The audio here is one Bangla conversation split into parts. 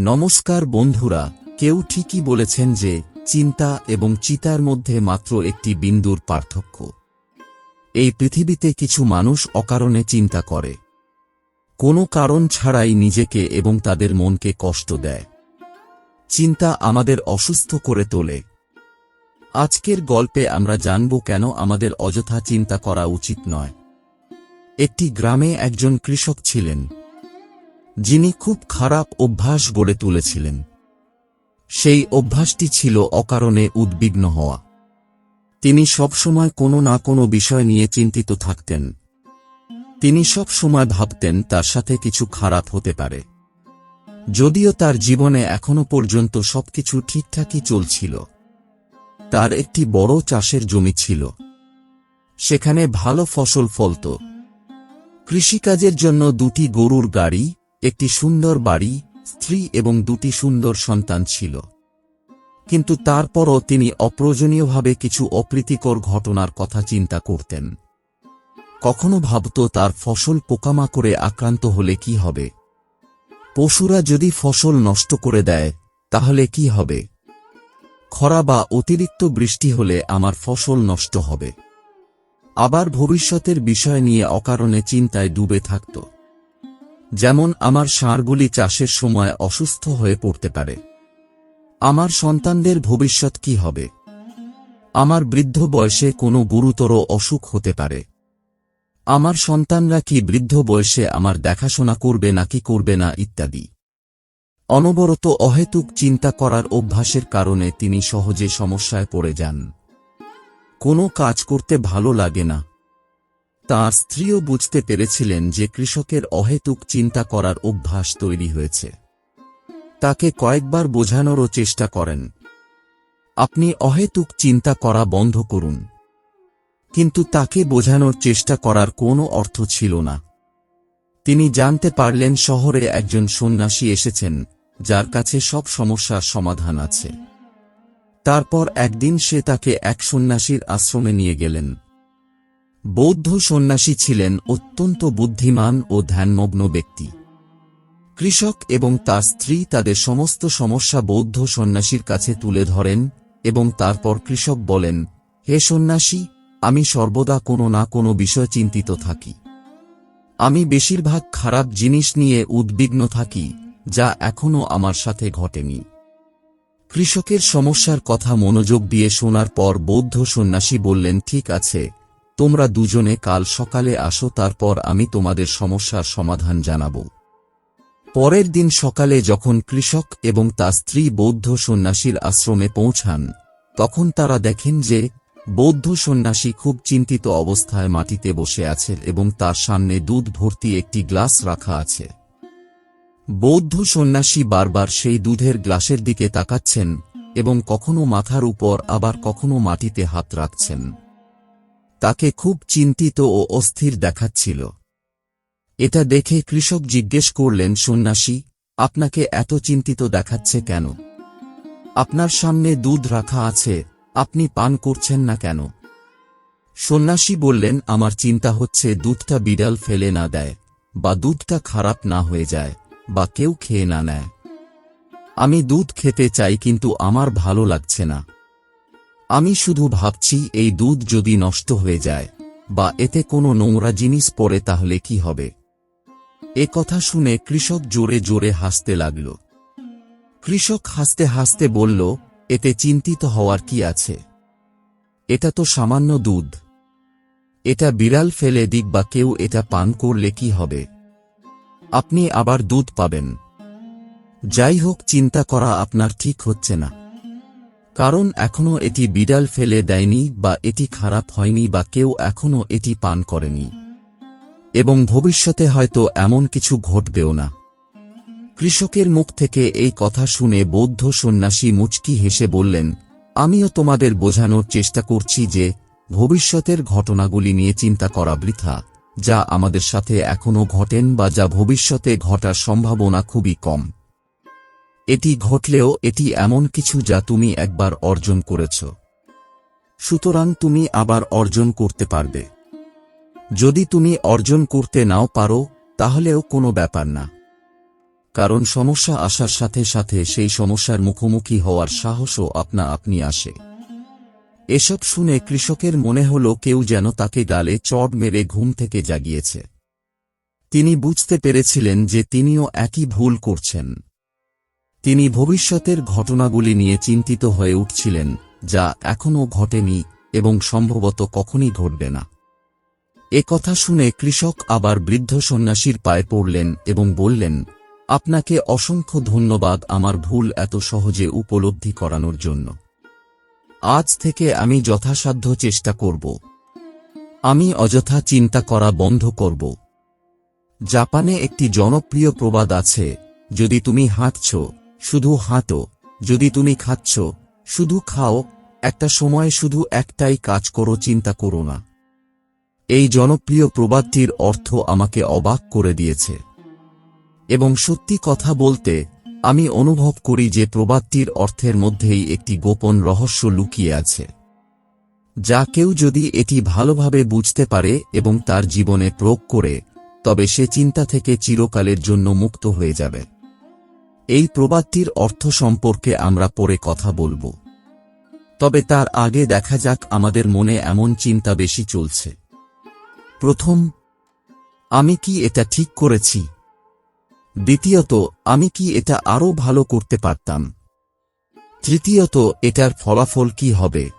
নমস্কার বন্ধুরা, কেউ ঠিকই বলেছেন যে, চিন্তা এবং চিতার মধ্যে মাত্র একটি বিন্দুর পার্থক্য। এই পৃথিবীতে কিছু মানুষ অকারণে চিন্তা করে। কোনো কারণ ছাড়াই নিজেকে এবং তাদের মনকে কষ্ট দেয়। চিন্তা আমাদের অসুস্থ করে তোলে। আজকের গল্পে আমরা জানব কেন আমাদের অযথা চিন্তা করা উচিত নয়। একটি গ্রামে একজন কৃষক ছিলেন। যিনি খুব খারাপ অভ্যাস গড়ে তুলেছিলেন। সেই অভ্যাসটি ছিল অকারণে উদ্বিগ্ন হওয়া। তিনি সবসময় কোনো না কোনো বিষয় নিয়ে চিন্তিত থাকতেন। তিনি সব সময় ভাবতেন তার সাথে কিছু খারাপ হতে পারে। যদিও তার জীবনে এখনও পর্যন্ত সবকিছু ঠিকঠাকই চলছিল। তার একটি বড় চাষের জমি ছিল। সেখানে ভালো ফসল ফলত। কৃষিকাজের জন্য দুটি গরুর গাড়ি একটি সুন্দর বাড়ি, স্ত্রী এবং দুটি সুন্দর সন্তান ছিল। কিন্তু তারপরও তিনি অপ্রয়োজনীয়ভাবে কিছু অপ্রীতিকর ঘটনার কথা চিন্তা করতেন। কখনো ভাবত তার ফসল পোকামাকড়ে আক্রান্ত হলে কি হবে? পশুরা যদি ফসল নষ্ট করে দেয়, তাহলে কি হবে? খরা বা অতিরিক্ত বৃষ্টি হলে আমার ফসল নষ্ট হবে। আবার ভবিষ্যতের বিষয় নিয়ে অকারণে চিন্তায় ডুবে থাকত। যেমন আমার ষাঁড়গুলি চাষের সময় অসুস্থ হয়ে পড়তে পারে। আমার সন্তানদের ভবিষ্যৎ কি হবে? আমার বৃদ্ধ বয়সে কোনো গুরুতর অসুখ হতে পারে। আমার সন্তানরা কি বৃদ্ধ বয়সে আমার দেখাশোনা করবে নাকি করবে না ইত্যাদি। অনবরত অহেতুক চিন্তা করার অভ্যাসের কারণে তিনি সহজে সমস্যায় পড়ে যান। কোনো কাজ করতে ভালো লাগে না। তাঁর স্ত্রীও বুঝতে পেরেছিলেন যে কৃষকের অহেতুক চিন্তা করার অভ্যাস তৈরি হয়েছে। তাকে কয়েকবার বোঝানোরও চেষ্টা করেন। আপনি অহেতুক চিন্তা করা বন্ধ করুন। কিন্তু তাকে বোঝানোর চেষ্টা করার কোনো অর্থ ছিল না। তিনি জানতে পারলেন শহরে একজন সন্ন্যাসী এসেছেন, যার কাছে সব সমস্যার সমাধান আছে। তারপর একদিন সে তাকে এক সন্ন্যাসীর আশ্রমে নিয়ে গেলেন। বৌদ্ধ সন্ন্যাসী ছিলেন অত্যন্ত বুদ্ধিমান ও ধ্যানমগ্ন ব্যক্তি। কৃষক এবং তার স্ত্রী তাদের সমস্ত সমস্যা বৌদ্ধ সন্ন্যাসীর কাছে তুলে ধরেন এবং তারপর কৃষক বলেন, হে সন্ন্যাসী, আমি সর্বদা কোনো না কোনো বিষয় চিন্তিত থাকি। আমি বেশিরভাগ খারাপ জিনিস নিয়ে উদ্বিগ্ন থাকি, যা এখনও আমার সাথে ঘটেনি। কৃষকের সমস্যার কথা মনোযোগ দিয়ে শোনার পর বৌদ্ধ সন্ন্যাসী বললেন, ঠিক আছে তোমরা দুজনে কাল সকালে আসো, তারপর আমি তোমাদের সমস্যার সমাধান জানাব। পরের দিন সকালে যখন কৃষক এবং তার স্ত্রী বৌদ্ধ সন্ন্যাসীর আশ্রমে পৌঁছান, তখন তারা দেখেন যে বৌদ্ধ সন্ন্যাসী খুব চিন্তিত অবস্থায় মাটিতে বসে আছে এবং তার সামনে দুধ ভর্তি একটি গ্লাস রাখা আছে। বৌদ্ধ সন্ন্যাসী বারবার সেই দুধের গ্লাসের দিকে তাকাচ্ছেন এবং কখনো মাথার উপর, আবার কখনো মাটিতে হাত রাখছেন। তাকে খুব চিন্তিত ও অস্থির দেখাচ্ছিল। এটা দেখে কৃষক জিজ্ঞেস করলেন, সন্ন্যাসী, আপনাকে এত চিন্তিত দেখাচ্ছে কেন? আপনার সামনে দুধ রাখা আছে, আপনি পান করছেন না কেন? সন্ন্যাসী বললেন, আমার চিন্তা হচ্ছে দুধটা বিড়াল ফেলে না দেয়, বা দুধটা খারাপ না হয়ে যায়, বা কেউ খেয়ে না নেয়। আমি দুধ খেতে চাই, কিন্তু আমার ভালো লাগছে না। আমি শুধু ভাবছি, এই দুধ যদি নষ্ট হয়ে যায়, বা এতে কোনো নোংরা জিনিস পড়ে তাহলে কি হবে? এ কথা শুনে কৃষক জোরে জোরে হাসতে লাগল। কৃষক হাসতে হাসতে বলল, এতে চিন্তিত হওয়ার কি আছে? এটা তো সামান্য দুধ। এটা বিড়াল ফেলে দিক বা কেউ এটা পান করলে কি হবে? আপনি আবার দুধ পাবেন। যাই হোক, চিন্তা করা আপনার ঠিক হচ্ছে না। কারণ এখনও এটি বিড়াল ফেলে দেয়নি বা এটি খারাপ হয়নি বা কেউ এখনও এটি পান করেনি। এবং ভবিষ্যতে হয়তো এমন কিছু ঘটবেও না। কৃষকের মুখ থেকে এই কথা শুনে বৌদ্ধ সন্ন্যাসী মুচকি হেসে বললেন, আমিও তোমাদের বোঝানোর চেষ্টা করছি যে ভবিষ্যতের ঘটনাগুলি নিয়ে চিন্তা করা বৃথা, যা আমাদের সাথে এখনও ঘটেন বা যা ভবিষ্যতে ঘটার সম্ভাবনা খুবই কম। এটি ঘটলেও এটি এমন কিছু যা তুমি একবার অর্জন করেছ। সুতরাং তুমি আবার অর্জন করতে পারবে। যদি তুমি অর্জন করতে নাও পারো, তাহলেও কোনো ব্যাপার না। কারণ সমস্যা আসার সাথে সাথে সেই সমস্যার মুখোমুখি হওয়ার সাহসও আপনা আপনি আসে। এসব শুনে কৃষকের মনে হল কেউ যেন তাকে গালে চড় মেরে ঘুম থেকে জাগিয়েছে। তিনি বুঝতে পেরেছিলেন যে তিনিও একই ভুল করছেন। তিনি ভবিষ্যতের ঘটনাগুলি নিয়ে চিন্তিত হয়ে উঠছিলেন, যা এখনও ঘটেনি এবং সম্ভবত কখনই ঘটবে না। এ কথা শুনে কৃষক আবার বৃদ্ধ সন্ন্যাসীর পায়ে পড়লেন এবং বললেন, আপনাকে অসংখ্য ধন্যবাদ আমার ভুল এত সহজে উপলব্ধি করানোর জন্য। আজ থেকে আমি যথাসাধ্য চেষ্টা করব। আমি অযথা চিন্তা করা বন্ধ করব। জাপানে একটি জনপ্রিয় প্রবাদ আছে, যদি তুমি হাঁটছ শুধু হাঁটো, যদি তুমি খাচ্ছ, শুধু খাও, একটা সময় শুধু একটাই কাজ করো, চিন্তা করো না। এই জনপ্রিয় প্রবাদটির অর্থ আমাকে অবাক করে দিয়েছে। এবং সত্যি কথা বলতে, আমি অনুভব করি যে প্রবাদটির অর্থের মধ্যেই একটি গোপন রহস্য লুকিয়ে আছে। যা কেউ যদি এটি ভালোভাবে বুঝতে পারে এবং তার জীবনে প্রয়োগ করে, তবে সে চিন্তা থেকে চিরকালের জন্য মুক্ত হয়ে যাবে। এই প্রবাদটির অর্থ সম্পর্কে আমরা পরে কথা বলব। তবে তার আগে দেখা যাক আমাদের মনে এমন চিন্তা বেশি চলছে। প্রথম, আমি কি এটা ঠিক করেছি? দ্বিতীয়ত, আমি কি এটা আরও ভালো করতে পারতাম? তৃতীয়ত, এটার ফলাফল কি হবে?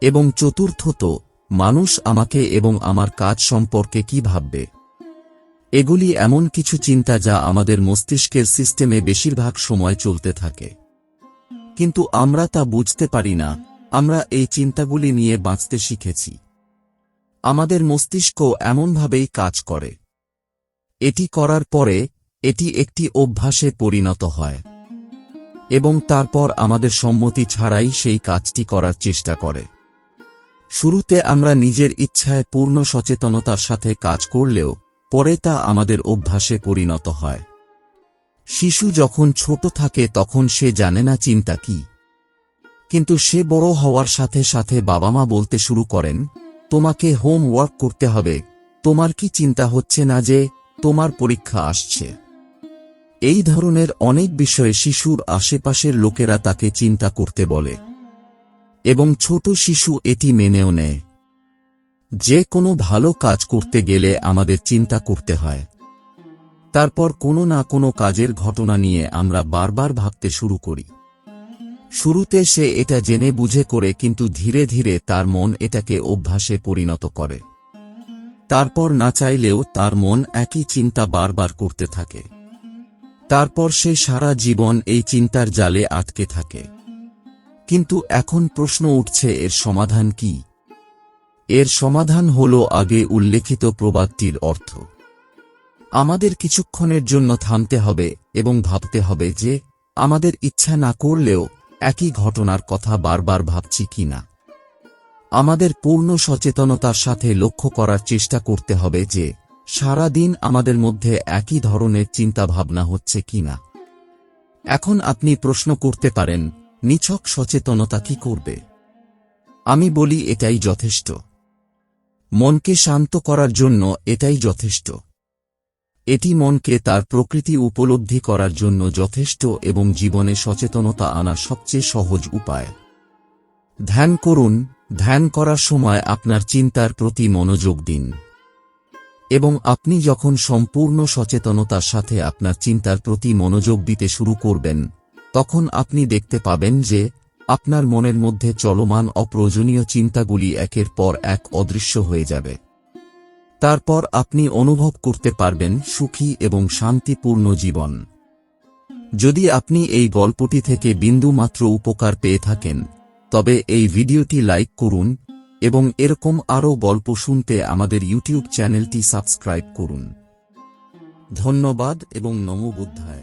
এবং চতুর্থত, মানুষ আমাকে এবং আমার কাজ সম্পর্কে কি ভাববে? এগুলি এমন কিছু চিন্তা যা আমাদের মস্তিষ্কের সিস্টেমে বেশিরভাগ সময় চলতে থাকে। কিন্তু আমরা তা বুঝতে পারি না, আমরা এই চিন্তাগুলি নিয়ে বাঁচতে শিখেছি। আমাদের মস্তিষ্ক এমনভাবেই কাজ করে। এটি করার পরে, এটি একটি অভ্যাসে পরিণত হয়। এবং তারপর আমাদের সম্মতি ছাড়াই সেই কাজটি করার চেষ্টা করে। শুরুতে আমরা নিজের ইচ্ছায় পূর্ণ সচেতনতার সাথে কাজ করলেও পরে তা আমাদের অভ্যাসে পরিণত হয়। শিশু যখন ছোট থাকে তখন সে জানে না চিন্তা কি। কিন্তু সে বড় হওয়ার সাথে সাথে বাবা মা বলতে শুরু করেন, তোমাকে হোমওয়ার্ক করতে হবে। তোমার কি চিন্তা হচ্ছে না যে তোমার পরীক্ষা আসছে? এই ধরনের অনেক বিষয়ে শিশুর আশেপাশের লোকেরা তাকে চিন্তা করতে বলে। এবং ছোট শিশু এটি মেনেও নেয়। যে কোনো ভালো কাজ করতে গেলে আমাদের চিন্তা করতে হয়। তারপর কোনো না কোনো কাজের ঘটনা নিয়ে আমরা বারবার ভাবতে শুরু করি। শুরুতে সে এটা জেনে বুঝে করে কিন্তু ধীরে ধীরে তার মন এটাকে অভ্যাসে পরিণত করে। তারপর না চাইলেও তার মন একই চিন্তা বারবার করতে থাকে। তারপর সে সারা জীবন এই চিন্তার জালে আটকে থাকে। কিন্তু এখন প্রশ্ন উঠছে এর সমাধান কি? এর সমাধান হল আগে উল্লেখিত প্রবাদটির অর্থ। আমাদের কিছুক্ষণের জন্য থামতে হবে এবং ভাবতে হবে যে, আমাদের ইচ্ছা না করলেও একই ঘটনার কথা বারবার ভাবছি কি না। আমাদের পূর্ণ সচেতনতার সাথে লক্ষ্য করার চেষ্টা করতে হবে যে সারা দিন আমাদের মধ্যে একই ধরনের চিন্তাভাবনা হচ্ছে কি না। এখন আপনি প্রশ্ন করতে পারেন, নিছক সচেতনতা কি করবে? আমি বলি এটাই যথেষ্ট। মনকে শান্ত করার জন্য এটাই যথেষ্ট। এটি মনকে তার প্রকৃতি উপলব্ধি করার জন্য যথেষ্ট এবং জীবনে সচেতনতা আনা সবচেয়ে সহজ উপায়। ধ্যান করুন, ধ্যান করার সময় আপনার চিন্তার প্রতি মনোযোগ দিন। এবং আপনি যখন সম্পূর্ণ সচেতনতার সাথে আপনার চিন্তার প্রতি মনোযোগ দিতে শুরু করবেন, তখন আপনি দেখতে পাবেন যে আপনার মনের মধ্যে চলমান অপ্রয়োজনীয় চিন্তাগুলি একের পর এক অদৃশ্য হয়ে যাবে। তারপর আপনি অনুভব করতে পারবেন সুখী এবং শান্তিপূর্ণ জীবন। যদি আপনি এই গল্পটি থেকে বিন্দু মাত্র উপকার পেয়ে থাকেন, তবে এই ভিডিওটি লাইক করুন এবং এরকম আরও গল্প শুনতে আমাদের ইউটিউব চ্যানেলটি সাবস্ক্রাইব করুন। ধন্যবাদ এবং নমো